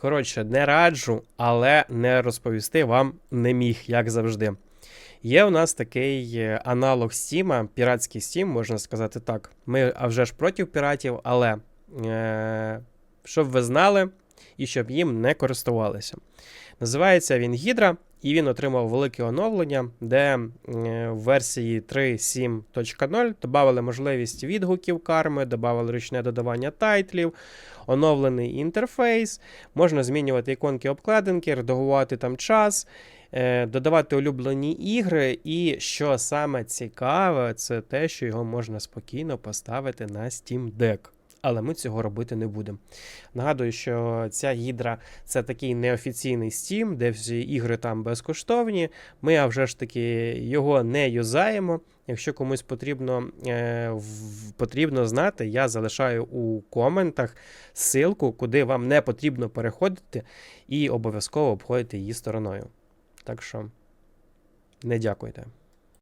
Коротше, не раджу, але не розповісти вам не міг, як завжди. Є у нас такий е, аналог Стіма, піратський Стім, можна сказати так. Ми а вже ж проти піратів, але е, щоб ви знали і щоб їм не користувалися. Називається він Hydra, і він отримав велике оновлення, де е, в версії 3.7.0 додали можливість відгуків карми, додали ручне додавання тайтлів, оновлений інтерфейс, можна змінювати іконки обкладинки, редагувати там час, е, додавати улюблені ігри. І що саме цікаве, це те, що його можна спокійно поставити на Steam Deck. Але ми цього робити не будемо. Нагадую, що ця гідра це такий неофіційний Steam, де всі ігри там безкоштовні. Ми а вже ж таки його не юзаємо. Якщо комусь потрібно, е, потрібно знати, я залишаю у коментах ссылку, куди вам не потрібно переходити, і обов'язково обходити її стороною. Так що не дякуйте.